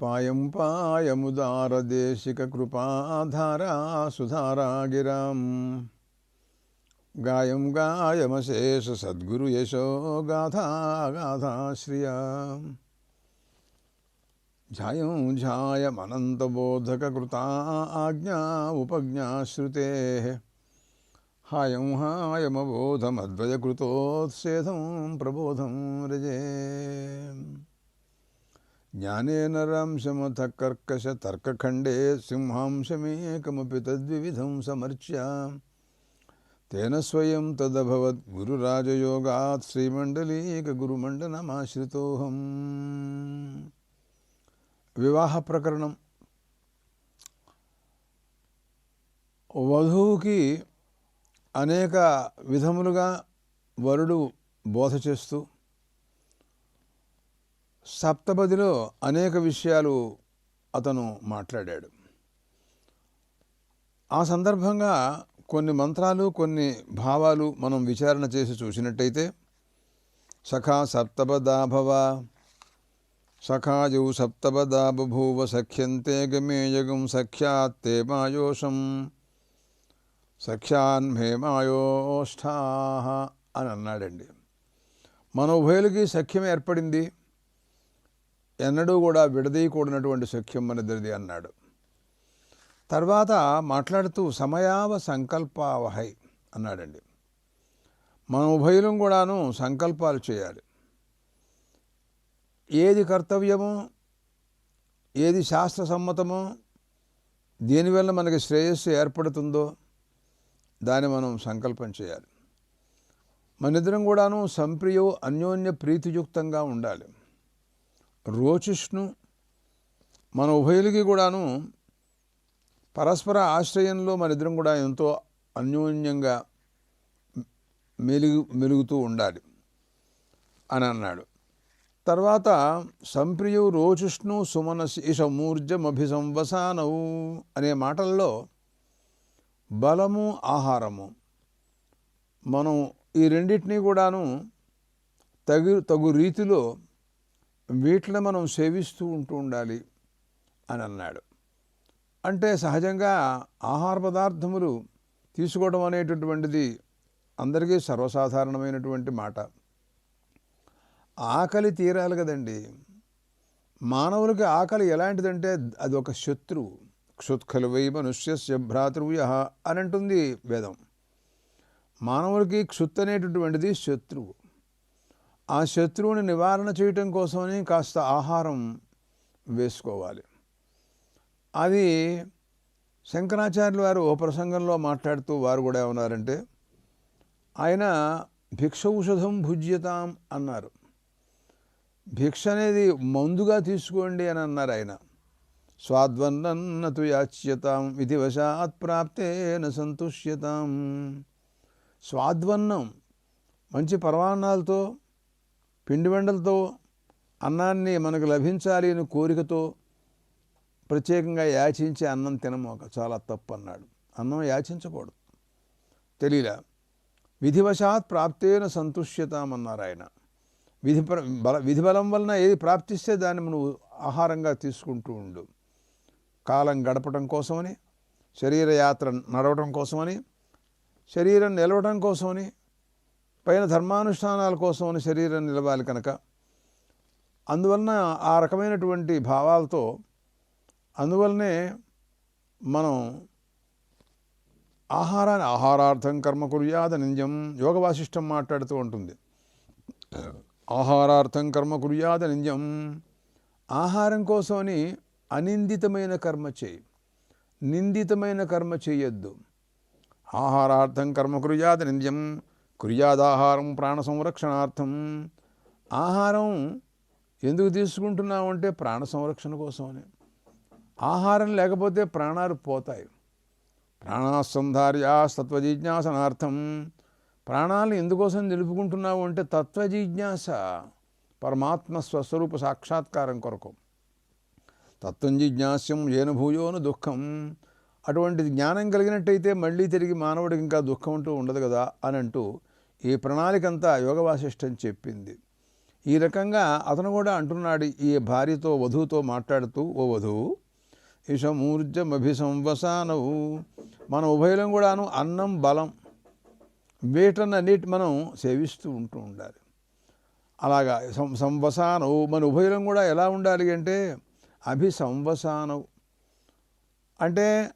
പായം सुधारा गिरा गाय गायं गायमशेष सद्गुरु यशो गाथा गाथा श्रिया। झायं झायमनन्तबोधककृता आज्ञा उपज्ञा श्रुतेः। हायं हायमबोधमद्वयकृतोत्सेधं प्रबोधं रजे జ్ఞానేనరాంశమథ కర్కశ తర్కఖండే సింహాంశమేకమపి తద్వివిధం సమర్చ్య. తేన స్వయం తదభవద్ గురురాజయోగాత్ శ్రీమండలీక గురుమండనమాశ్రితోహం వివాహ ప్రకరణం. వధువుకి అనేక విధములుగా వరుడు బోధ చేస్తూ సప్తపదిలో అనేక విషయాలు అతను మాట్లాడాడు. ఆ సందర్భంగా కొన్ని మంత్రాలు కొన్ని భావాలు మనం విచారణ చేసి చూసినట్టయితే సఖా సప్తపదాభవ సఖాజౌ సప్తపదా బభూవ సఖ్యంతే గమేయగం సఖ్యాత్తే మాయోషం సఖ్యాన్మేమాయోష్ఠా అని అన్నాడండి. మన ఉభయులకి సఖ్యం ఏర్పడింది. ఎన్నడూ కూడా విడదీయకూడనటువంటి సఖ్యం మనిద్దరిది అన్నాడు. తర్వాత మాట్లాడుతూ సమయావ సంకల్పావహై అన్నాడండి. మన ఉభయులం కూడాను సంకల్పాలు చేయాలి. ఏది కర్తవ్యమో? ఏది శాస్త్ర సమ్మతమో దేనివల్ల మనకి శ్రేయస్సు ఏర్పడుతుందో దాన్ని మనం సంకల్పం చేయాలి. మనిద్దరం కూడాను సంప్రియ అన్యోన్య ప్రీతియుక్తంగా ఉండాలి. రోచిష్ణు మన ఉభయులకి కూడాను పరస్పర ఆశ్రయంలో మనిద్దరం కూడా ఎంతో అన్యోన్యంగా మెలుగు మెలుగుతూ ఉండాలి అని అన్నాడు. తర్వాత సంప్రియు రోచిష్ణు సుమన ఈశమూర్జమభిసంవసానవు అనే మాటల్లో బలము ఆహారము. మనం ఈ రెండింటినీ కూడాను తగు తగు రీతిలో వీటిని మనం సేవిస్తూ ఉంటూ ఉండాలి అని అన్నాడు. అంటే సహజంగా ఆహార పదార్థములు తీసుకోవడం అనేటటువంటిది అందరికీ సర్వసాధారణమైనటువంటి మాట. ఆకలి తీరాలి కదండి. మానవులకి ఆకలి ఎలాంటిదంటే అది ఒక శత్రువు క్షుత్కలువై మనుష్యస్య భ్రాతృవ్య అని అంటుంది వేదం. మానవులకి క్షుత్ అనేటటువంటిది శత్రువు. ఆ శత్రువుని నివారణ చేయటం కోసమని కాస్త ఆహారం వేసుకోవాలి. అది శంకరాచార్యులు వారు ఓ ప్రసంగంలో మాట్లాడుతూ వారు కూడా ఏమన్నారంటే ఆయన భిక్ష ఔషధం భుజ్యతాం అన్నారు. భిక్ష అనేది మందుగా తీసుకోండి అని అన్నారు ఆయన. స్వాద్వన్నతు యాచ్యతాం విధివశాత్ ప్రాప్తేన సంతుష్యతాం. స్వాద్వన్నం మంచి పరమాన్నాలతో పిండివండలతో అన్నాన్ని మనకు లభించాలి అని కోరికతో ప్రత్యేకంగా యాచించి అన్నం తినమోక. చాలా తప్పు అన్నాడు అన్నం యాచించకూడదు. తెలియలా విధివశాత్ ప్రాప్తేన సంతుష్యతామన్నారు ఆయన. విధి బల విధి బలం వలన ఏది ప్రాప్తిస్తే దాన్ని నువ్వు ఆహారంగా తీసుకుంటూ ఉండు. కాలం గడపటం కోసమని శరీర యాత్ర నడవటం కోసమని శరీరం నిలవటం కోసమని పైన ధర్మానుష్ఠానాల కోసమని శరీరం నిలవాలి కనుక అందువలన ఆ రకమైనటువంటి భావాలతో అందువలనే మనం ఆహారాన్ని ఆహారార్థం కర్మ కుర్యాద నింజం యోగ వాసిష్టం మాట్లాడుతూ ఉంటుంది. ఆహారార్థం కర్మ కుర్యాద నింజం ఆహారం కోసమని అనిందితమైన కర్మ చేయి. నిందితమైన కర్మ చేయొద్దు. ఆహారార్థం కర్మ కుర్యాద నింజం కుర్యాదాహారం ప్రాణ సంరక్షణార్థం ఆహారం ఎందుకు తీసుకుంటున్నావు అంటే ప్రాణ సంరక్షణ కోసమని. ఆహారం లేకపోతే ప్రాణాలు పోతాయి. ప్రాణాసంధార్యా తత్వజిజ్ఞాసనార్థం ప్రాణాలను ఎందుకోసం నిలుపుకుంటున్నావు అంటే తత్వజిజ్ఞాస పరమాత్మ స్వస్వరూప సాక్షాత్కారం కొరకు. తత్వం జిజ్ఞాస్యం ఏను భూయోను దుఃఖం. అటువంటి జ్ఞానం కలిగినట్టయితే మళ్ళీ తిరిగి మానవుడికి ఇంకా దుఃఖం అంటూ ఉండదు కదా అని అంటూ ఈ ప్రణాళిక అంతా యోగ వాసిష్టం చెప్పింది. ఈ రకంగా అతను కూడా అంటున్నాడు ఈ భార్యతో వధువుతో మాట్లాడుతూ ఓ వధువు ఇషమూర్జమభిసంవసానవు. మన ఉభయలం కూడాను అన్నం బలం వీటన్నన్నిటి మనం సేవిస్తూ ఉంటూ ఉండాలి. అలాగా సం సంవసానవు. మన ఉభయలం కూడా ఎలా ఉండాలి అంటే అభిసంవసానవు. అంటే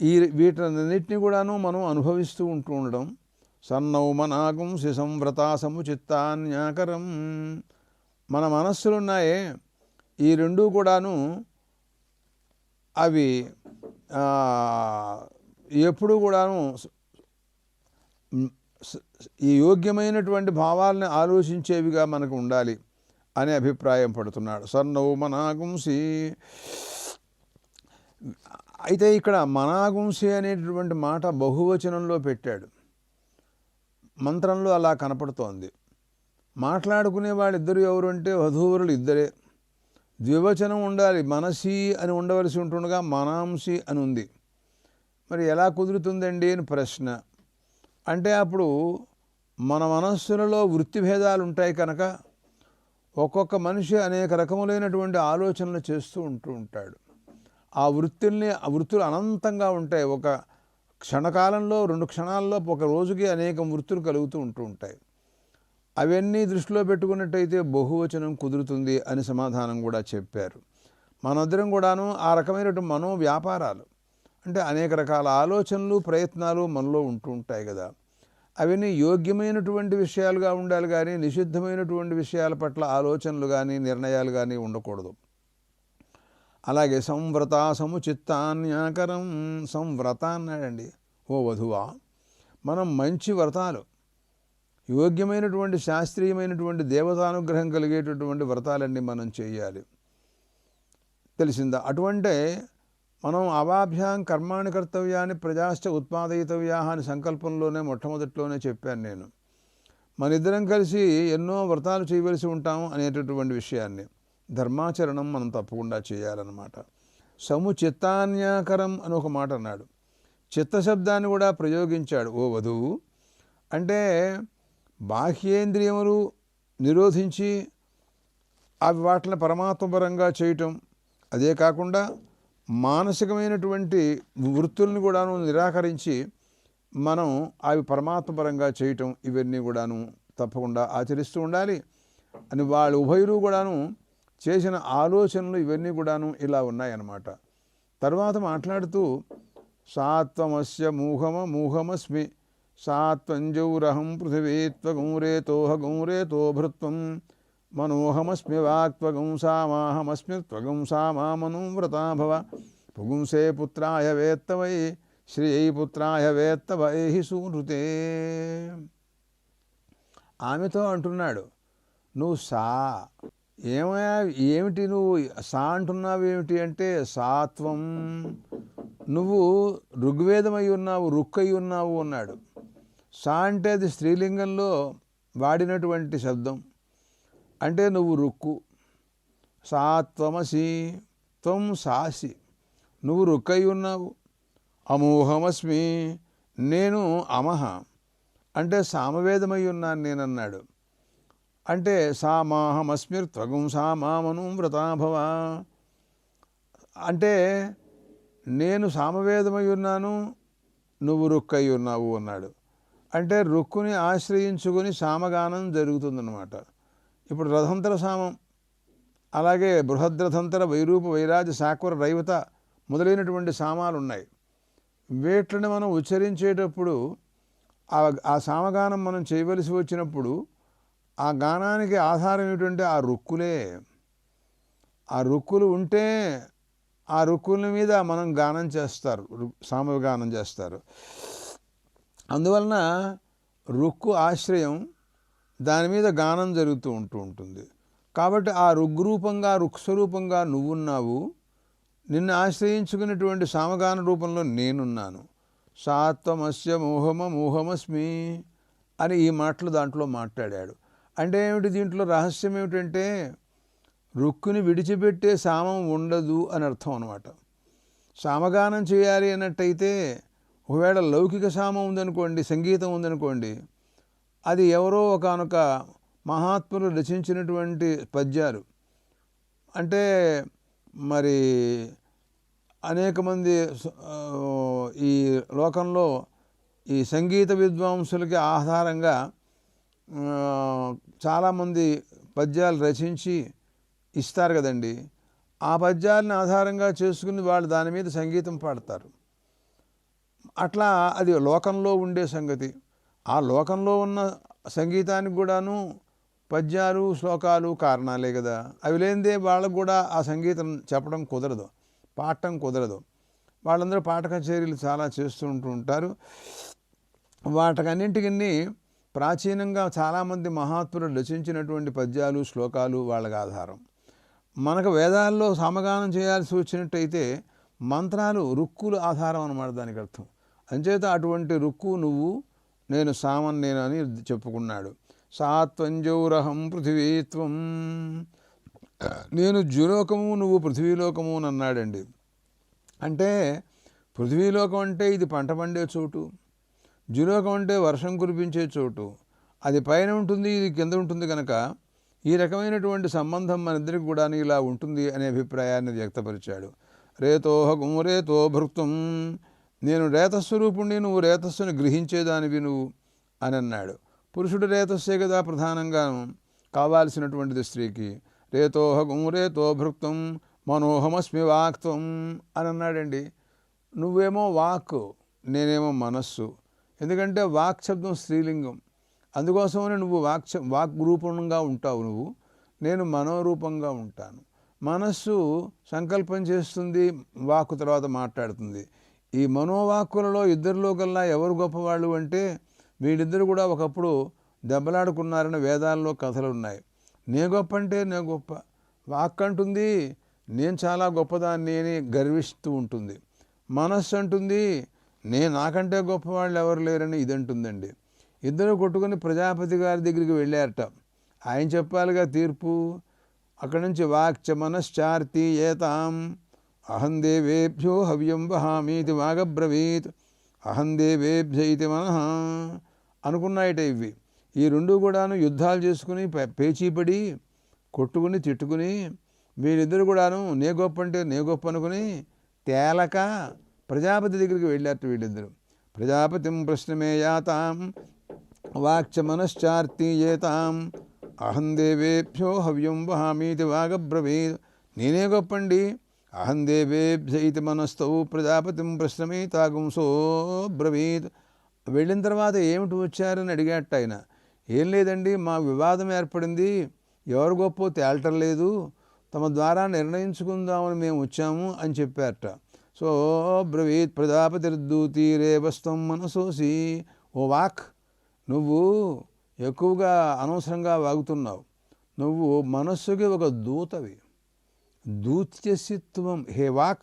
ఈ వీటన్నిటిని కూడాను మనం అనుభవిస్తూ ఉంటూ ఉండడం సన్నౌ మనాగం శిసంవ్రతా సముచిత్తాన్యాకరం మన మనస్సులున్నాయే ఈ రెండూ కూడాను అవి ఎప్పుడు ఎప్పుడూ కూడాను ఈ యోగ్యమైనటువంటి భావాలని ఆలోచించేవిగా మనకు ఉండాలి అనే అభిప్రాయం పడుతున్నాడు. సన్నౌ మనాగుంసి అయితే ఇక్కడ మనాగుంసి అనేటటువంటి మాట బహువచనంలో పెట్టాడు. మంత్రంలో అలా కనపడుతోంది. మాట్లాడుకునే వాళ్ళిద్దరు ఎవరు అంటే వధూవరులు ఇద్దరే. ద్వివచనం ఉండాలి మనసి అని ఉండవలసి ఉంటుండగా మనాంసి అని ఉంది. మరి ఎలా కుదురుతుందండి అని ప్రశ్న. అంటే అప్పుడు మన మనస్సులలో వృత్తి భేదాలు ఉంటాయి కనుక ఒక్కొక్క మనిషి అనేక రకములైనటువంటి ఆలోచనలు చేస్తూ ఉంటూ ఉంటాడు. ఆ వృత్తుల్ని ఆ వృత్తులు అనంతంగా ఉంటాయి. ఒక క్షణకాలంలో రెండు క్షణాల్లో ఒక రోజుకి అనేక వృత్తులు కలుగుతూ ఉంటూ ఉంటాయి. అవన్నీ దృష్టిలో పెట్టుకున్నట్టయితే బహువచనం కుదురుతుంది అని సమాధానం కూడా చెప్పారు. మనందరం కూడాను ఆ రకమైనటువంటి మనో వ్యాపారాలు అంటే అనేక రకాల ఆలోచనలు ప్రయత్నాలు మనలో ఉంటూ ఉంటాయి కదా. అవన్నీ యోగ్యమైనటువంటి విషయాలుగా ఉండాలి కానీ నిషిద్ధమైనటువంటి విషయాల పట్ల ఆలోచనలు కానీ నిర్ణయాలు కానీ ఉండకూడదు. అలాగే సంవ్రత సముచిత్తాన్యాకరం సంవ్రత అన్నాడండి. ఓ వధువా మనం మంచి వ్రతాలు యోగ్యమైనటువంటి శాస్త్రీయమైనటువంటి దేవతానుగ్రహం కలిగేటటువంటి వ్రతాలన్నీ మనం చేయాలి. తెలిసిందా? అటువంటి మనం అవాభ్యాం కర్మాణి కర్తవ్యాన్ని ప్రజాశ్చ ఉత్పాదయితవ్యా అని సంకల్పంలోనే మొట్టమొదట్లోనే చెప్పాను నేను. మనిద్దరం కలిసి ఎన్నో వ్రతాలు చేయవలసి ఉంటాము అనేటటువంటి విషయాన్ని. ధర్మాచరణం మనం తప్పకుండా చేయాలన్నమాట. సముచిత్తాన్యాకరం అని ఒక మాట అన్నాడు. చిత్తశబ్దాన్ని కూడా ప్రయోగించాడు ఓ వధువు. అంటే బాహ్యేంద్రియములు నిరోధించి అవి వాటిని పరమాత్మపరంగా చేయటం. అదే కాకుండా మానసికమైనటువంటి వృత్తుల్ని కూడాను నిరాకరించి మనం అవి పరమాత్మపరంగా చేయటం ఇవన్నీ కూడాను తప్పకుండా ఆచరిస్తూ ఉండాలి. అని వాళ్ళు ఉభయులు కూడాను చేసిన ఆలోచనలు ఇవన్నీ కూడాను ఇలా ఉన్నాయన్నమాట. తర్వాత మాట్లాడుతూ సాత్వమస్య మూహమ మూహమస్మి సాత్వంజౌరహం పృథివీత్వగం రేతోహ భృత్వం మనోహమస్మి వాక్త్వగం సామాహమస్మి త్వగం సామామను వ్రతా పుగుంసే పుత్రాయ వేత్తవై శ్రియై పుత్రాయ వేత్తవై సూనృతే. ఆమెతో అంటున్నాడు నువ్వు సా ఏమయ్యా ఏమిటి నువ్వు సా అంటున్నావు ఏమిటి అంటే సాత్వం. నువ్వు ఋగ్వేదమై ఉన్నావు రుక్కై ఉన్నావు అన్నాడు. సా అంటే అది స్త్రీలింగంలో వాడినటువంటి శబ్దం. అంటే నువ్వు రుక్కు. సాత్వమసి త్వం సాసి. నువ్వు రుక్కై ఉన్నావు. అమోహమస్మి నేను అమహ. అంటే సామవేదమై ఉన్నాను నేనన్నాడు. అంటే సామాహమస్మిర్ త్వగుం సామామను వ్రతాభవ అంటే నేను సామవేదమై ఉన్నాను నువ్వు రుక్కై ఉన్నావు అన్నాడు. అంటే రుక్కుని ఆశ్రయించుకొని సామగానం జరుగుతుందన్నమాట. ఇప్పుడు రథంతర సామం అలాగే బృహద్రథంతర వైరూప వైరాజ సాక్వర రైవత మొదలైనటువంటి సామాలు ఉన్నాయి వీటిని మనం ఉచ్చరించేటప్పుడు ఆ సామగానం మనం చేయవలసి వచ్చినప్పుడు ఆ గానానికి ఆధారం ఏమిటంటే ఆ రుక్కులే. ఆ రుక్కులు ఉంటే ఆ రుక్కుల మీద మనం గానం చేస్తారు రు- సామగానం చేస్తారు. అందువలన రుక్కు ఆశ్రయం దాని మీద గానం జరుగుతూ ఉంటూ ఉంటుంది. కాబట్టి ఆ రుగ్రూపంగా రుక్స్వరూపంగా నువ్వున్నావు నిన్ను ఆశ్రయించుకున్నటువంటి సామగాన రూపంలో నేనున్నాను. సాత్వమస్య మోహమ మోహమస్మి అని ఈ మాటలు దాంట్లో మాట్లాడాడు. అంటే ఏమిటి దీంట్లో రహస్యం ఏమిటంటే రుక్కుని విడిచిపెట్టే సామం ఉండదు అని అర్థం అనమాట సామగానం చేయాలి అన్నట్టయితే ఒకవేళ లౌకిక సామం ఉందనుకోండి సంగీతం ఉందనుకోండి అది ఎవరో ఒకనొక మహాత్ములు రచించినటువంటి పద్యాలు. అంటే మరి అనేక మంది ఈ లోకంలో ఈ సంగీత విద్వాంసులకి ఆధారంగా చాలామంది పద్యాలు రచించి ఇస్తారు కదండి. ఆ పద్యాలను ఆధారంగా చేసుకుని వాళ్ళు దాని మీద సంగీతం పాడతారు. అట్లా అది లోకంలో ఉండే సంగతి. ఆ లోకంలో ఉన్న సంగీతానికి కూడాను పద్యాలు శ్లోకాలు కారణాలే కదా. అవి లేనిదే వాళ్ళకు కూడా ఆ సంగీతం చెప్పడం కుదరదు పాడటం కుదరదు. వాళ్ళందరూ పాట కచేరీలు చాలా చేస్తూ ఉంటూ ఉంటారు. వాటికన్నింటికన్నీ ప్రాచీనంగా చాలామంది మహాత్ములు రచించినటువంటి పద్యాలు శ్లోకాలు వాళ్ళకి ఆధారం. మనకు వేదాల్లో సమగానం చేయాల్సి వచ్చినట్టయితే మంత్రాలు రుక్కులు ఆధారం అన్నమాట దానికి అర్థం. అంచేత అటువంటి రుక్కు నువ్వు నేను సామన్ నేను అని చెప్పుకున్నాడు. సాత్వంజౌరహం పృథివీత్వం. నేను జ్యులోకము నువ్వు పృథివీలోకము అని అన్నాడండి. అంటే పృథ్వీలోకం అంటే ఇది పంట పండే చోటు. జులోకం అంటే వర్షం కురిపించే చోటు. అది పైన ఉంటుంది ఇది కింద ఉంటుంది కనుక ఈ రకమైనటువంటి సంబంధం మన ఇద్దరికి కూడా ఇలా ఉంటుంది అనే అభిప్రాయాన్ని వ్యక్తపరిచాడు. రేతోహకం రేతో భృక్తం నేను రేతస్వరూపుణ్ణి నువ్వు రేతస్సును గ్రహించేదానివి నువ్వు అని అన్నాడు. పురుషుడు రేతస్సే కదా ప్రధానంగా కావాల్సినటువంటిది స్త్రీకి. రేతోహకం రేతో భృక్తం మనోహమస్మి వాక్తం అని అన్నాడండి. నువ్వేమో వాక్ నేనేమో మనస్సు. ఎందుకంటే వాక్ శబ్దం స్త్రీలింగం. అందుకోసమే నువ్వు వాక్ వాక్ రూపంగా ఉంటావు నువ్వు. నేను మనోరూపంగా ఉంటాను. మనస్సు సంకల్పం చేస్తుంది వాక్కు తర్వాత మాట్లాడుతుంది. ఈ మనోవాక్కులలో ఇద్దరిలో కల్లా ఎవరు గొప్పవాళ్ళు అంటే వీళ్ళిద్దరు కూడా ఒకప్పుడు దెబ్బలాడుకున్నారని వేదాల్లో కథలు ఉన్నాయి నే గొప్ప అంటే నే గొప్ప. వాక్ అంటుంది నేను చాలా గొప్పదాన్ని అని గర్విస్తూ ఉంటుంది. మనస్సు అంటుంది నేను నాకంటే గొప్పవాళ్ళు ఎవరు లేరని ఇది అంటుందండి. ఇద్దరు కొట్టుకుని ప్రజాపతి గారి దగ్గరికి వెళ్ళారట. ఆయన చెప్పాలిగా తీర్పు అక్కడి నుంచి వాక్చ మనశ్చార్తి ఏతాం. అహం దేవేభ్యో హవ్యం వహామీతి వాగబ్రవీత్. అహం దేవేభ్య ఇది మనః అనుకున్నాయట ఇవి. ఈ రెండు కూడాను యుద్ధాలు చేసుకుని పే- పేచీపడి కొట్టుకుని తిట్టుకుని వీరిద్దరు కూడాను నే గొప్ప అంటే నే గొప్ప అనుకుని తేలక ప్రజాపతి దగ్గరికి వెళ్ళారట వీళ్ళిద్దరు. ప్రజాపతిం ప్రశ్నమే యాతాం వాక్చ మనశ్చార్తి ఏతాం అహం దేవేభ్యో హవ్యం వహామీతి వాగబ్రవీద్ నేనే గొప్పండి. అహం దేవేభ్య ఇది మనస్తౌ ప్రజాపతిం ప్రశ్నమే తాగుంసో బ్రవీద్ వెళ్ళిన తర్వాత ఏమిటి వచ్చారని అడిగాట ఆయన. ఏం లేదండి మా వివాదం ఏర్పడింది. ఎవరు గొప్ప తేల్టం లేదు. తమ ద్వారా నిర్ణయించుకుందామని మేము వచ్చాము అని చెప్పారట. సో బ్రవీత్ ప్రజాపతిర్దూతి రేవస్తం మనసోసి. ఓ వాక్ నువ్వు ఎక్కువగా అనవసరంగా వాగుతున్నావు. నువ్వు మనస్సుకి ఒక దూతవి. దూత్యసిత్వం హే వాక్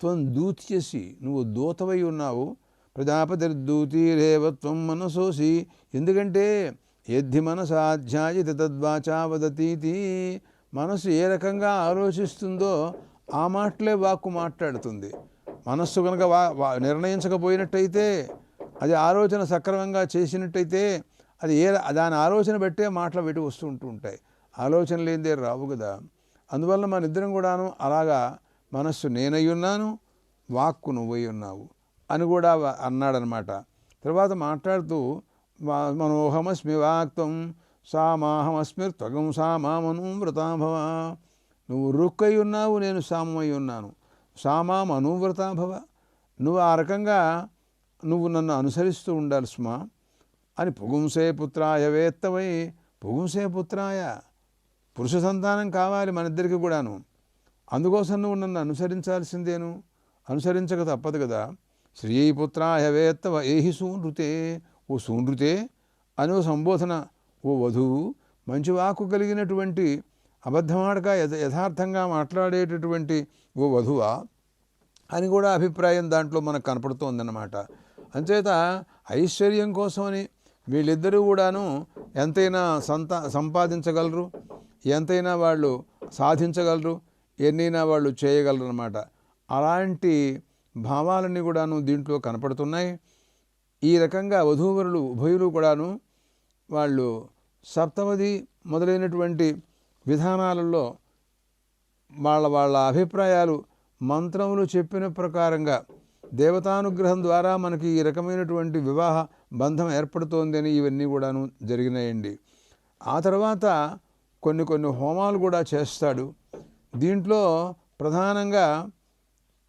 త్వం దూత్యసి నువ్వు దూతవై ఉన్నావు. ప్రజాపతిర్దూతీరేవ రేవత్వం మనసోసి. ఎందుకంటే ఎద్ది మనసాధ్యాయతి తద్వాచా వదతీతి. మనసు ఏ రకంగా ఆలోచిస్తుందో ఆ మాటలే వాక్కు మాట్లాడుతుంది. మనస్సు కనుక వా నిర్ణయించకపోయినట్టయితే అది ఆలోచన సక్రమంగా చేసినట్టయితే అది ఏ దాని ఆలోచన బట్టే మాటలు పెట్టి వస్తూ ఉంటూ ఉంటాయి. ఆలోచన లేనిదే రావు కదా. అందువల్ల మన ఇద్దరం కూడాను అలాగా మనస్సు నేనై ఉన్నాను వాక్కు నువ్వై ఉన్నావు అని కూడా అన్నాడనమాట. తర్వాత మాట్లాడుతూ మా- మనోహమస్మి వాక్తం సామాహమస్మిర్త్వగం సామామను వ్రతాభవ నువ్వు రుక్కై ఉన్నావు నేను సామమై ఉన్నాను. సామాం అనువ్రతాభవ నువ్వు ఆ రకంగా నువ్వు నన్ను అనుసరిస్తూ ఉండాలి స్మా. అని పుగుంసే పుత్రాయ వేత్తమై పుగుంసే పుత్రాయ పురుష సంతానం కావాలి మన ఇద్దరికి కూడాను. అందుకోసం నువ్వు నన్ను అనుసరించాల్సిందేను? అనుసరించక తప్పదు కదా. శ్రీ పుత్రాయ వేత్తవ ఏహి సూనృతే ఓ సూనృతే అని ఓ సంబోధన ఓ వధువు మంచి వాక్కు కలిగినటువంటి అబద్ధమాడక యథార్థంగా మాట్లాడేటటువంటి ఓ వధువా అని కూడా అభిప్రాయం దాంట్లో మనకు కనపడుతోందన్నమాట. అంచేత ఐశ్వర్యం కోసమని వీళ్ళిద్దరూ కూడాను ఎంతైనా సంత సంపాదించగలరు ఎంతైనా వాళ్ళు సాధించగలరు ఎన్నైనా వాళ్ళు చేయగలరు అనమాట అలాంటి భావాలన్నీ కూడాను దీంట్లో కనపడుతున్నాయి. ఈ రకంగా వధూవరులు ఉభయులు కూడాను వాళ్ళు సప్తమది మొదలైనటువంటి విధానాలలో వాళ్ళ వాళ్ళ అభిప్రాయాలు మంత్రములు చెప్పిన ప్రకారంగా దేవతానుగ్రహం ద్వారా మనకి ఈ రకమైనటువంటి వివాహ బంధం ఏర్పడుతోందని ఇవన్నీ కూడాను జరిగినాయండి. ఆ తర్వాత కొన్ని కొన్ని హోమాలు కూడా చేస్తాడు. దీంట్లో ప్రధానంగా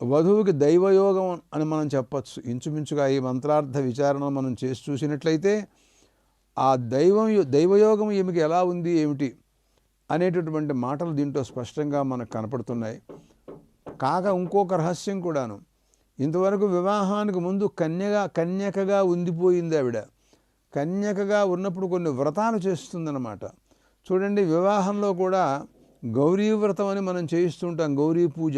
వధువుకి దైవయోగం అని మనం చెప్పచ్చు. ఇంచుమించుగా ఈ మంత్రార్థ విచారణ మనం చేసి చూసినట్లయితే ఆ దైవం దైవయోగం ఈమెకి ఎలా ఉంది ఏమిటి? అనేటటువంటి మాటలు దీంట్లో స్పష్టంగా మనకు కనపడుతున్నాయి. కాక ఇంకొక రహస్యం కూడాను. ఇంతవరకు వివాహానికి ముందు కన్యగా కన్యకగా ఉండిపోయింది ఆవిడ. కన్యకగా ఉన్నప్పుడు కొన్ని వ్రతాలు చేస్తుందన్నమాట. చూడండి వివాహంలో కూడా గౌరీ వ్రతం అని మనం చేయిస్తుంటాం గౌరీ పూజ.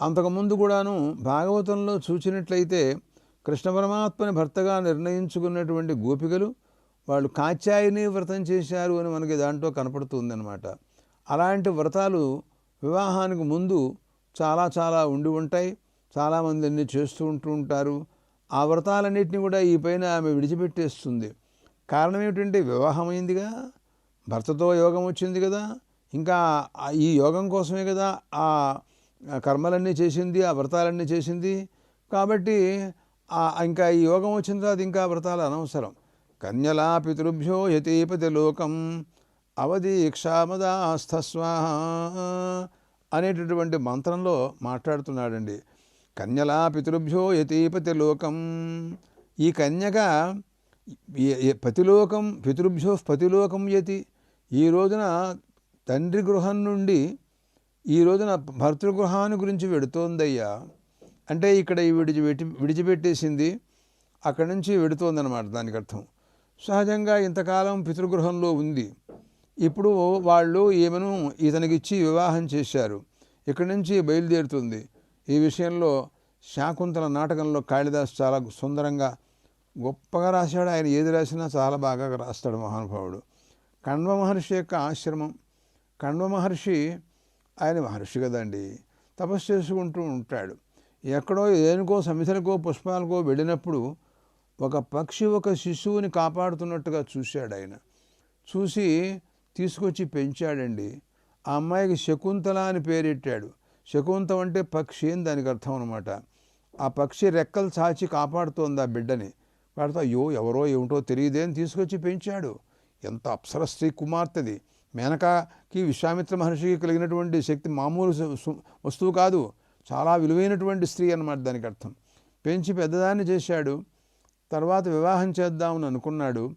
అంతకుముందు కూడాను భాగవతంలో చూచినట్లయితే కృష్ణ పరమాత్మని భర్తగా నిర్ణయించుకున్నటువంటి గోపికలు వాళ్ళు కాచాయిని వ్రతం చేశారు అని మనకి దాంట్లో కనపడుతుందన్నమాట. అలాంటి వ్రతాలు వివాహానికి ముందు చాలా చాలా ఉండి ఉంటాయి. చాలామంది అన్ని చేస్తూ ఉంటూ ఉంటారు. ఆ వ్రతాలన్నింటినీ కూడా ఈ పైన ఆమె విడిచిపెట్టేస్తుంది. కారణం ఏమిటంటే వివాహమైందిగా భర్తతో యోగం వచ్చింది కదా ఇంకా ఈ యోగం కోసమే కదా ఆ కర్మలన్నీ చేసింది ఆ వ్రతాలన్నీ చేసింది. కాబట్టి ఇంకా ఈ యోగం వచ్చిన తర్వాత ఇంకా వ్రతాలు అనవసరం. కన్యలా పితృభ్యో యతీపతి లోకం అవదీక్షామదాస్థస్వాహ అనేటటువంటి మంత్రంలో మాట్లాడుతున్నాడండి. కన్యలా పితృభ్యో యతీపతి లోకం ఈ కన్యగా పతిలోకం పితృభ్యో పతిలోకం యతి. ఈ రోజున తండ్రి గృహం నుండి ఈ రోజున భర్తృగృహాన్ని గురించి వెడుతోందయ్యా. అంటే ఇక్కడ ఈ విడిచిపెట్టి విడిచిపెట్టేసింది అక్కడి నుంచి వెడుతోందన్నమాట దానికి అర్థం. సహజంగా ఇంతకాలం పితృగృహంలో ఉంది. ఇప్పుడు వాళ్ళు ఈమెను ఇతనికిచ్చి వివాహం చేశారు. ఇక్కడి నుంచి బయలుదేరుతుంది. ఈ విషయంలో శాకుంతల నాటకంలో కాళిదాస్ చాలా సుందరంగా గొప్పగా రాశాడు. ఆయన ఏది రాసినా చాలా బాగా రాస్తాడు మహానుభావుడు. కణ్వ మహర్షి యొక్క ఆశ్రమం. కణ్వ మహర్షి ఆయన మహర్షి కదండి. తపస్సు చేసుకుంటూ ఉంటాడు. ఎక్కడో ఏనుకో సమితలకో పుష్పాలకో వెళ్ళినప్పుడు ఒక పక్షి ఒక శిశువుని కాపాడుతున్నట్టుగా చూశాడు ఆయన. చూసి తీసుకొచ్చి పెంచాడండి. ఆ అమ్మాయికి శకుంతల అని పేరెట్టాడు శకుంతం అంటే పక్షి అని దానికి అర్థం అనమాట ఆ పక్షి రెక్కలు చాచి కాపాడుతోంది ఆ బిడ్డని. వాడితో అయ్యో ఎవరో ఏమిటో తెలియదే అని తీసుకొచ్చి పెంచాడు. ఎంత అప్సర స్త్రీ కుమార్తెది. మేనకాకి విశ్వామిత్ర మహర్షికి కలిగినటువంటి శక్తి మామూలు వస్తువు కాదు. చాలా విలువైనటువంటి స్త్రీ అన్నమాట దానికి అర్థం. పెంచి పెద్దదాన్ని చేశాడు. తర్వాత వివాహం చేద్దామని అనుకున్నాడు.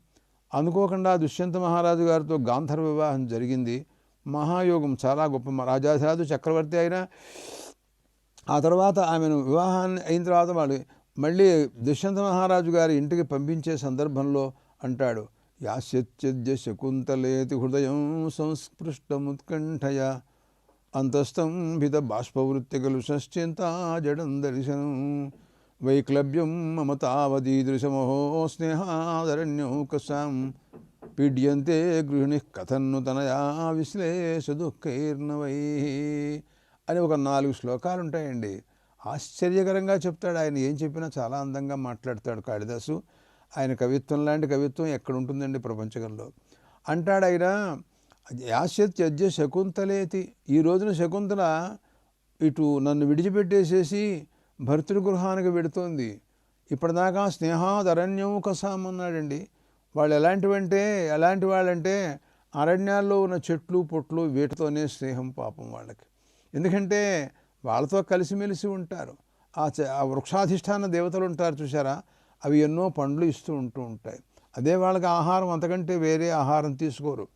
అనుకోకుండా దుష్యంత మహారాజు గారితో గాంధర్వ వివాహం జరిగింది. మహాయోగం చాలా గొప్ప మ- రాజాధిరాజు చక్రవర్తి అయినా ఆ తర్వాత ఆమెను వివాహాన్ని అయిన తర్వాత వాళ్ళు మళ్ళీ దుష్యంత మహారాజు గారి ఇంటికి పంపించే సందర్భంలో అంటాడు యాస్యత్యద్య శకుంతలేతి హృదయం సంస్పృష్టముత్కంఠయ అంతస్తంభిత బాష్పవృత్తి కలుషశ్చింతా జడం దర్శనం వైక్లభ్యం మమ తావదీదృశమహో స్నేహాదరణ్యౌకసాం. పీడ్యంతే గృహిణి కథన్ను తనయా విశ్లేష దుఃఖైర్నవై. అని ఒక నాలుగు శ్లోకాలు ఉంటాయండి ఆశ్చర్యకరంగా చెప్తాడు. ఆయన ఏం చెప్పినా చాలా అందంగా మాట్లాడతాడు కాళిదాసు. ఆయన కవిత్వం లాంటి కవిత్వం ఎక్కడ ఉంటుందండి ప్రపంచకంలో అంటాడు ఆయన యాస్యత్యజ్య శకుంతలేతి. ఈ రోజున శకుంతల ఇటు నన్ను విడిచిపెట్టేసేసి భర్తృగృహానికి వెడుతోంది. ఇప్పటిదాకా స్నేహాదరణ్యం కసామన్నాడండి వాళ్ళు ఎలాంటివంటే ఎలాంటి వాళ్ళంటే అరణ్యాల్లో ఉన్న చెట్లు పొట్లు వీటితోనే స్నేహం పాపం వాళ్ళకి. ఎందుకంటే వాళ్ళతో కలిసిమెలిసి ఉంటారు. ఆ చ- ఆ వృక్షాధిష్టాన దేవతలు ఉంటారు చూసారా అవి ఎన్నో పండ్లు ఇస్తూ ఉంటూ ఉంటాయి. అదే వాళ్ళకి ఆహారం అంతకంటే వేరే ఆహారం తీసుకోరు.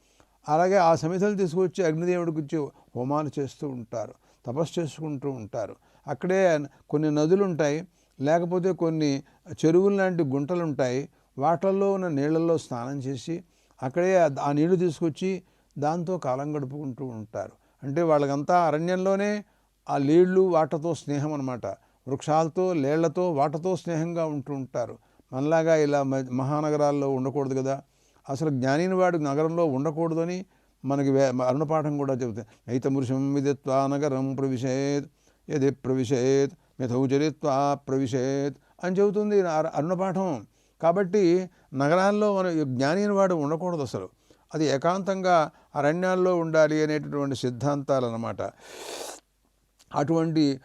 అలాగే ఆ సమితలు తీసుకొచ్చి అగ్నిదేవుడికి ఇచ్చి హోమాలు చేస్తూ ఉంటారు తపస్సు చేసుకుంటూ ఉంటారు. అక్కడే కొన్ని నదులు ఉంటాయి లేకపోతే కొన్ని చెరువులు లాంటి గుంటలు ఉంటాయి వాటల్లో ఉన్న నీళ్ళల్లో స్నానం చేసి అక్కడే ఆ- నీళ్ళు తీసుకొచ్చి దాంతో కాలం గడుపుకుంటూ ఉంటారు. అంటే వాళ్ళకంతా అరణ్యంలోనే ఆ నీళ్ళు వాటతో స్నేహం అనమాట వృక్షాలతో లేళ్ళతో వాటతో స్నేహంగా ఉంటూ ఉంటారు. మనలాగా ఇలా మ- మహానగరాల్లో ఉండకూడదు కదా. అసలు జ్ఞానిని వాడు నగరంలో ఉండకూడదని మనకి వే అరుణపాఠం కూడా చెబుతాయి నైతమృషం విదిత్వా నగరం ప్రవిశేత్ యది ప్రవిశేత్ మిథౌచరిత్వా ప్రవిశేత్ అని చెబుతుంది అరుణపాఠం. కాబట్టి నగరాల్లో మన జ్ఞాని వాడు ఉండకూడదు అసలు. అది ఏకాంతంగా అరణ్యాల్లో ఉండాలి అనేటటువంటి సిద్ధాంతాలు అన్నమాట అటువంటి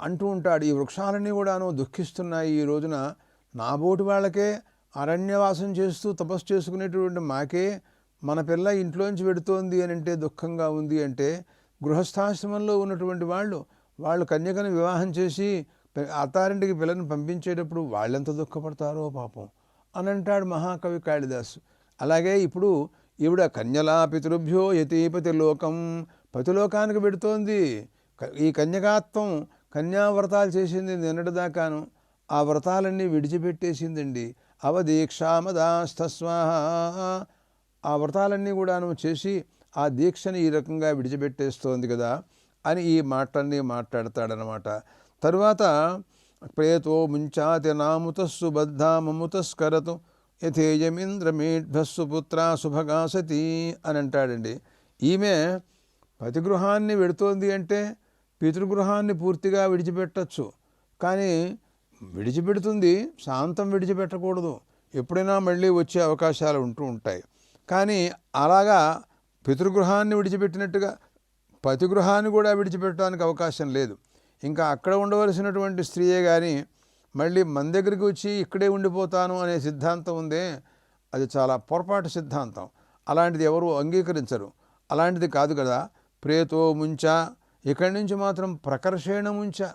అంటూ ఉంటాడు. ఈ వృక్షాలన్నీ కూడాను దుఃఖిస్తున్నాయి. ఈ రోజున నాబోటి వాళ్ళకే అరణ్యవాసం చేస్తూ తపస్సు చేసుకునేటువంటి మాకే మన పిల్ల ఇంట్లోంచి పెడుతోంది అని అంటే దుఃఖంగా ఉంది అంటే గృహస్థాశ్రమంలో ఉన్నటువంటి వాళ్ళు వాళ్ళు కన్యకను వివాహం చేసి అత్తారింటికి పిల్లని పంపించేటప్పుడు వాళ్ళెంత దుఃఖపడతారో పాపం అని అంటాడు మహాకవి కాళిదాసు. అలాగే ఇప్పుడు ఈవిడ కన్యలా పితృభ్యో యతీపతి లోకం పతిలోకానికి పెడుతోంది. ఈ కన్యకాత్వం కన్యావ్రతాలు చేసింది నిన్నటిదాకాను ఆ వ్రతాలన్నీ విడిచిపెట్టేసిందండి. అవదీక్షామదాస్తస్వాహ ఆ వ్రతాలన్నీ కూడాను చేసి ఆ దీక్షని ఈ రకంగా విడిచిపెట్టేస్తోంది కదా అని ఈ మాటలన్నీ మాట్లాడతాడనమాట. తరువాత ప్రేతో ముంచాతి నాముతస్సు బద్ధామముతస్కరతు యథేయమింద్రమీఢ్భస్సు పుత్రా శుభగా సతీ అని అంటాడండి. ఈమె పతిగృహాన్ని వెడుతోంది అంటే పితృగృహాన్ని పూర్తిగా విడిచిపెట్టచ్చు. కానీ విడిచిపెడుతుంది శాంతం విడిచిపెట్టకూడదు. ఎప్పుడైనా మళ్ళీ వచ్చే అవకాశాలు ఉంటూ ఉంటాయి. కానీ అలాగా పితృగృహాన్ని విడిచిపెట్టినట్టుగా పతిగృహాన్ని కూడా విడిచిపెట్టడానికి అవకాశం లేదు. ఇంకా అక్కడ ఉండవలసినటువంటి స్త్రీయే కానీ మళ్ళీ మన దగ్గరికి వచ్చి ఇక్కడే ఉండిపోతాను అనే సిద్ధాంతం ఉందే అది చాలా పొరపాటు సిద్ధాంతం. అలాంటిది ఎవరు అంగీకరించరు. అలాంటిది కాదు కదా. ప్రేతో ముంచ ఇక్కడి నుంచి మాత్రం ప్రకర్షణ ముంచ.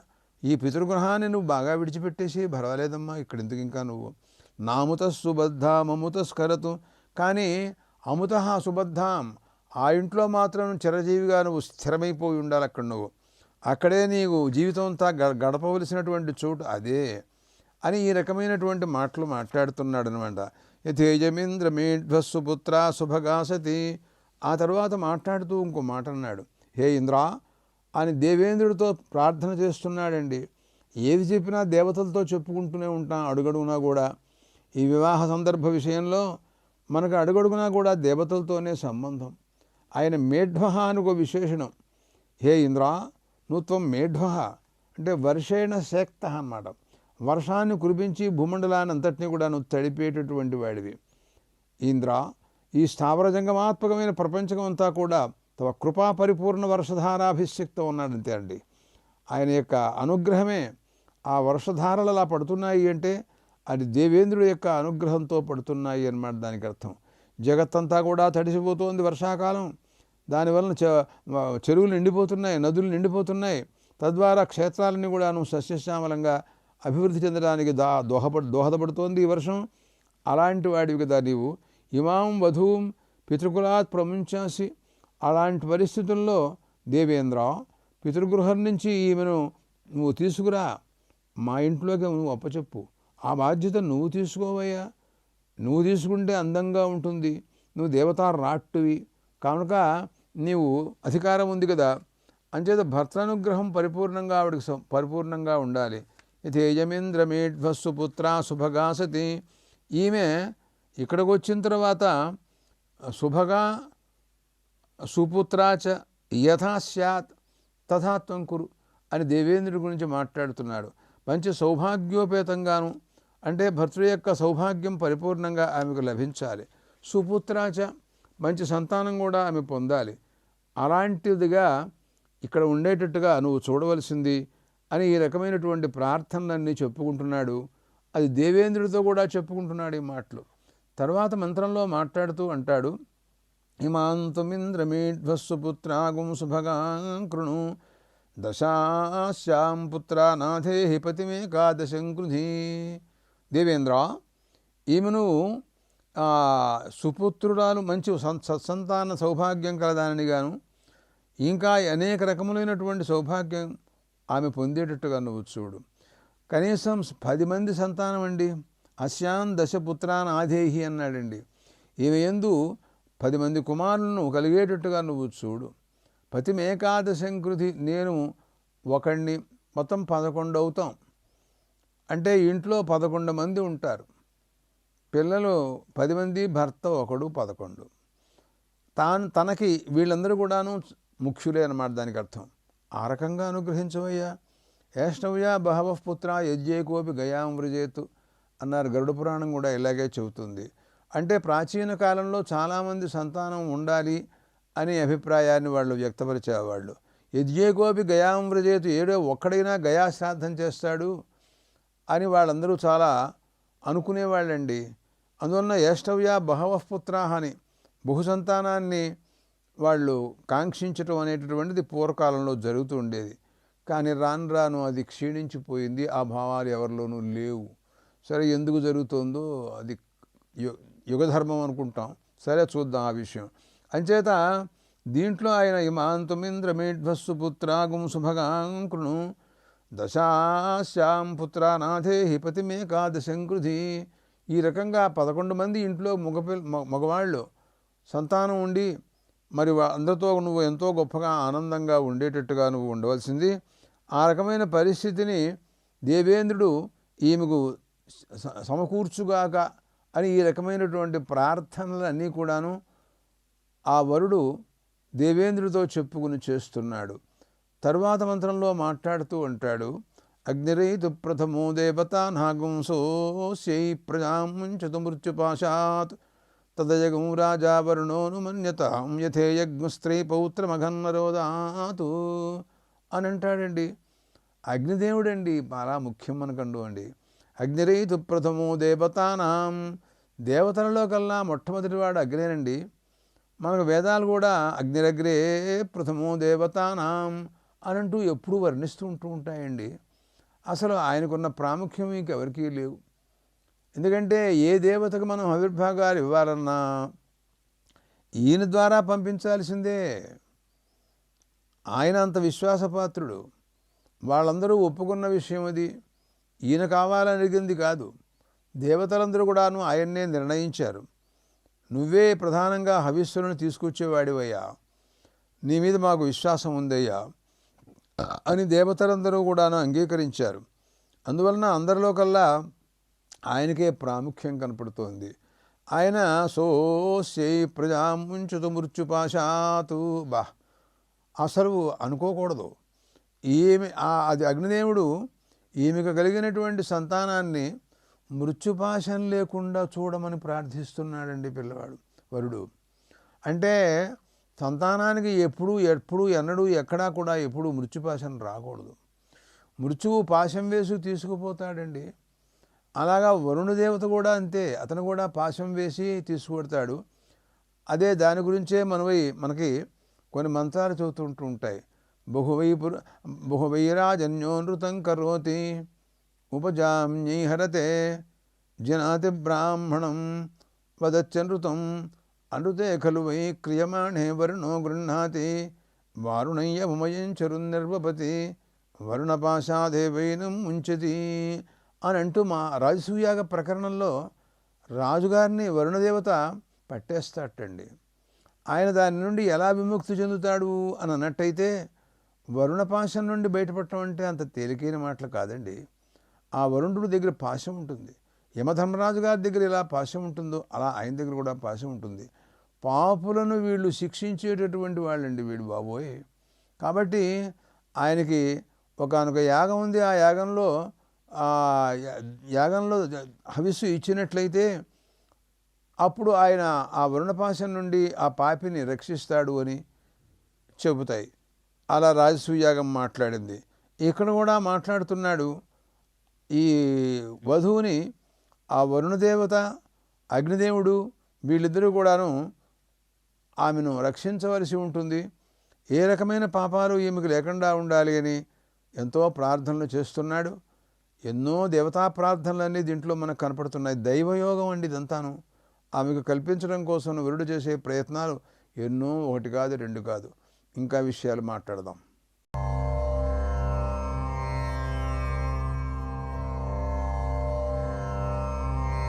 ఈ పితృగృహాన్ని నువ్వు బాగా విడిచిపెట్టేసి పర్వాలేదమ్మా ఇక్కడ ఎందుకు ఇంకా నువ్వు? నాముత సుబద్ధ మముత స్కరతు కానీ అముత సుబద్ధాం. ఆ ఇంట్లో మాత్రం చిరజీవిగా నువ్వు స్థిరమైపోయి ఉండాలి అక్కడ నువ్వు. అక్కడే నీవు జీవితం అంతా గ గడపవలసినటువంటి చోటు అదే అని ఈ రకమైనటువంటి మాటలు మాట్లాడుతున్నాడు అనమాట యథేజమీంద్రమీఢ్వస్సు సుపుత్ర శుభగాసతి ఆ తర్వాత మాట్లాడుతూ ఇంకో మాట అన్నాడు. హే ఇంద్రా! అని దేవేంద్రుడితో ప్రార్థన చేస్తున్నాడండి. ఏది చెప్పినా దేవతలతో చెప్పుకుంటూనే ఉంటాం అడుగడుగునా కూడా. ఈ వివాహ సందర్భ విషయంలో మనకు అడుగడుగునా కూడా దేవతలతోనే సంబంధం. ఆయన మేఢ్వహ అని ఒక విశేషణం. హే ఇంద్రా నుత్వం మేఢ్వ అంటే వర్షేణ శక్త అన్నమాట. వర్షాన్ని కురిపించి భూమండలాన్ని అంతటినీ కూడా నువ్వు తడిపేటటువంటి వాడివి. ఇంద్ర ఈ స్థావర జంగమాత్మకమైన ప్రపంచం అంతా కూడా తమ కృపా పరిపూర్ణ వర్షధారాభిషిక్తం ఉన్నాడంతే అండి. ఆయన యొక్క అనుగ్రహమే ఆ వర్షధారలు అలా పడుతున్నాయి అంటే అది దేవేంద్రుడి యొక్క అనుగ్రహంతో పడుతున్నాయి అన్నమాట దానికి అర్థం జగత్తంతా కూడా తడిసిపోతోంది వర్షాకాలం. దానివలన చెరువులు నిండిపోతున్నాయి నదులు నిండిపోతున్నాయి. తద్వారా క్షేత్రాలన్నీ కూడాను సస్యశ్యామలంగా అభివృద్ధి చెందడానికి దా దోహపడు దోహదపడుతోంది ఈ వర్షం. అలాంటి వాడివి కదా నీవు. ఇమాం వధూం పితృకులాత్ ప్రముంచాసి. అలాంటి పరిస్థితుల్లో దేవేంద్ర పితృగృహం నుంచి ఈమెను నువ్వు తీసుకురా. మా ఇంట్లోకి నువ్వు అప్పచెప్పు. ఆ బాధ్యత నువ్వు తీసుకోవయ్యా. నువ్వు తీసుకుంటే అందంగా ఉంటుంది. నువ్వు దేవతా రాట్టువి. కనుక నీవు అధికారం ఉంది కదా. అంచేత భర్తనుగ్రహం పరిపూర్ణంగా ఆవిడకి పరిపూర్ణంగా ఉండాలి. తేజమేంద్రమేఢ్వస్సు పుత్ర శుభగాసతి ఈమె ఇక్కడికి వచ్చిన తర్వాత శుభగా సుపుత్రాచ యథా సత్ తథాత్వం కురు అని దేవేంద్రుడి గురించి మాట్లాడుతున్నాడు. మంచి సౌభాగ్యోపేతంగాను అంటే భర్త యొక్క సౌభాగ్యం పరిపూర్ణంగా ఆమెకు లభించాలి. సుపుత్రాచ మంచి సంతానం కూడా ఆమె పొందాలి. అలాంటిదిగా ఇక్కడ ఉండేటట్టుగా నువ్వు చూడవలసింది అని ఈ రకమైనటువంటి ప్రార్థనలన్నీ చెప్పుకుంటున్నాడు. అది దేవేంద్రుడితో కూడా చెప్పుకుంటున్నాడు ఈ మాటలు. తర్వాత మంత్రంలో మాట్లాడుతూ అంటాడు హిమాంతమింద్రమీఢ్వస్సు పుత్రాగుం శుభగాం కృణు దశాశ్యాం పుత్రానాథే పతిమేకాదశం కృధి. దేవేంద్ర ఈమెను సుపుత్రురాలు మంచి సత్సంతాన సౌభాగ్యం కలదానని గాను ఇంకా అనేక రకములైనటువంటి సౌభాగ్యం ఆమె పొందేటట్టుగా నువ్వు చూడు. కనీసం పది మంది సంతానం అండి. అశ్యాన్ దశపుత్రాన్ ఆధేహి అన్నాడండి. ఈమె ఎందు పది మంది కుమారులను కలిగేటట్టుగా నువ్వు చూడు. పతిమేకాదశంకృతి నేను ఒకడిని మొత్తం పదకొండు అవుతాం. అంటే ఇంట్లో పదకొండు మంది ఉంటారు. పిల్లలు పది మంది భర్త ఒకడు పదకొండు. తాను తనకి వీళ్ళందరూ కూడాను ముఖ్యులే అన్నమాట దానికి అర్థం. ఆ రకంగా అనుగ్రహించవయ్యా. ఏష్టవ్యా బహవ పుత్ర యజ్ఞే గయాం వృజేతు అన్నారు గరుడ పురాణం కూడా ఇలాగే చెబుతుంది. అంటే ప్రాచీన కాలంలో చాలామంది సంతానం ఉండాలి అనే అభిప్రాయాన్ని వాళ్ళు వ్యక్తపరిచేవాళ్ళు. యజ్ఞేకోపి గయాం ఏడో ఒక్కడైనా గయా శ్రాద్ధం చేస్తాడు అని వాళ్ళందరూ చాలా అనుకునేవాళ్ళండి. అందువలన ఏష్టవ్య బహవఃపుత్రా అని బహుసంతానాన్ని వాళ్ళు కాంక్షించటం అనేటటువంటిది పూర్వకాలంలో జరుగుతూ ఉండేది. కానీ రాను రాను అది క్షీణించిపోయింది. ఆ భావాలు ఎవరిలోనూ లేవు. సరే ఎందుకు జరుగుతుందో అది యు- యుగధర్మం అనుకుంటాం. సరే చూద్దాం ఆ విషయం. అంచేత దీంట్లో ఆయన ఇమాంతమింద్రమేధ్వస్సు పుత్రాగుం శుభగాంకృణు దశాశ్యాం పుత్రానాథే హిపతిమేకాదశంకృధి ఈ రకంగా పదకొండు మంది ఇంట్లో మగపిల్ మగవాళ్ళు సంతానం ఉండి మరి అందరితో నువ్వు ఎంతో గొప్పగా ఆనందంగా ఉండేటట్టుగా నువ్వు ఉండవలసింది. ఆ రకమైన పరిస్థితిని దేవేంద్రుడు ఈమెకు సమకూర్చుగాక అని ఈ రకమైనటువంటి ప్రార్థనలన్నీ కూడాను ఆ వరుడు దేవేంద్రుడితో చెప్పుకుని చేస్తున్నాడు. తరువాత మంత్రంలో మాట్లాడుతూ ఉంటాడు అగ్నిరైతు ప్రథమో దేవత నాగుంసోస్యై ప్రజాంచతు మృత్యుపాశాత్ తదయగం రాజా వరుణోను మన్యతాం యథేయజ్ఞస్త్రీ పౌత్రమఘన్మరోదాతు అని అంటాడండి. అగ్నిదేవుడండి చాలా ముఖ్యం మనకండు అండి. అగ్నిరైతు ప్రథమో దేవతానాం దేవతలలో కల్లా మొట్టమొదటివాడు అగ్నేనండి. మనకు వేదాలు కూడా అగ్నిరగ్రే ప్రథమో దేవతానాం అనంటూ ఎప్పుడూ వర్ణిస్తూ ఉంటూ ఉంటాయండి. అసలు ఆయనకున్న ప్రాముఖ్యం ఇంకెవరికీ లేవు. ఎందుకంటే ఏ దేవతకు మనం ఆవిర్భాగాలు ఇవ్వాలన్నా ఈయన ద్వారా పంపించాల్సిందే. ఆయన అంత విశ్వాసపాత్రుడు. వాళ్ళందరూ ఒప్పుకున్న విషయం అది. ఈయన కావాలని అడిగింది కాదు. దేవతలందరూ కూడాను ఆయన్నే నిర్ణయించారు. నువ్వే ప్రధానంగా హవిస్సులను తీసుకొచ్చేవాడివయ్యా. నీ మీద మాకు విశ్వాసం ఉందయ్యా. అని దేవతలందరూ కూడాను అంగీకరించారు. అందువలన అందరిలో కల్లా ఆయనకే ప్రాముఖ్యం కనపడుతోంది. ఆయన సోస్యై ప్రజాముంచుతు మృత్యుపాశాతు. బా అసలు అనుకోకూడదు. ఈమె అది అగ్నిదేవుడు ఈమెకు కలిగినటువంటి సంతానాన్ని మృత్యుపాశం లేకుండా చూడమని ప్రార్థిస్తున్నాడండి పిల్లవాడు వరుడు. అంటే సంతానానికి ఎప్పుడు ఎప్పుడు ఎన్నడూ ఎక్కడా కూడా ఎప్పుడు మృత్యుపాశం రాకూడదు. మృత్యువు పాశం వేసి తీసుకుపోతాడండి. అలాగా వరుణదేవత కూడా అంతే. అతను కూడా పాశం వేసి తీసుకుపెడతాడు. అదే దాని గురించే మనవై మనకి కొన్ని మంత్రాలు చదువుతుంటూ ఉంటాయి. బహువై బహువైరాజన్యోనృతం కరోతి ఉపజామ్యై హరతే జనాతి బ్రాహ్మణం వదచ్చ నృతం అనృతే ఖలు వై క్రియమాణే వరుణో గృహ్ణాతి వారుణయ్య భుమయం వరుణపాశాదేవైనం ముంచతి అని అంటూ మా రాజసూయాగ ప్రకరణంలో రాజుగారిని వరుణదేవత పట్టేస్తాటండి ఆయన దాని నుండి ఎలా విముక్తి చెందుతాడు అని అన్నట్టయితే వరుణపాశం నుండి బయటపడటం అంటే అంత తేలికైన మాటలు కాదండి. ఆ వరుణుడి దగ్గర పాశం ఉంటుంది. యమధర్మరాజు గారి దగ్గర ఎలా పాశం ఉంటుందో అలా ఆయన దగ్గర కూడా పాశం ఉంటుంది. పాపులను వీళ్ళు శిక్షించేటటువంటి వాళ్ళండి వీడు బాబోయ్. కాబట్టి ఆయనకి ఒకనొక యాగం ఉంది. ఆ యాగంలో ఆ యాగంలో హవిస్సు ఇచ్చినట్లయితే అప్పుడు ఆయన ఆ వరుణపాశం నుండి ఆ పాపిని రక్షిస్తాడు అని చెబుతాయి. అలా రాజసూయాగం మాట్లాడింది. ఇక్కడ కూడా మాట్లాడుతున్నాడు ఈ వధువుని ఆ వరుణదేవత అగ్నిదేవుడు వీళ్ళిద్దరూ కూడాను ఆమెను రక్షించవలసి ఉంటుంది. ఏ రకమైన పాపాలు ఈమెకు లేకుండా ఉండాలి అని ఎంతో ప్రార్థనలు చేస్తున్నాడు. ఎన్నో దేవతా ప్రార్థనలన్నీ దీంట్లో మనకు కనపడుతున్నాయి. దైవయోగం అండి ఇదంతాను. ఆమెకు కల్పించడం కోసం వరుడు చేసే ప్రయత్నాలు ఎన్నో ఒకటి కాదు రెండు కాదు. ఇంకా విషయాలు మాట్లాడదాం.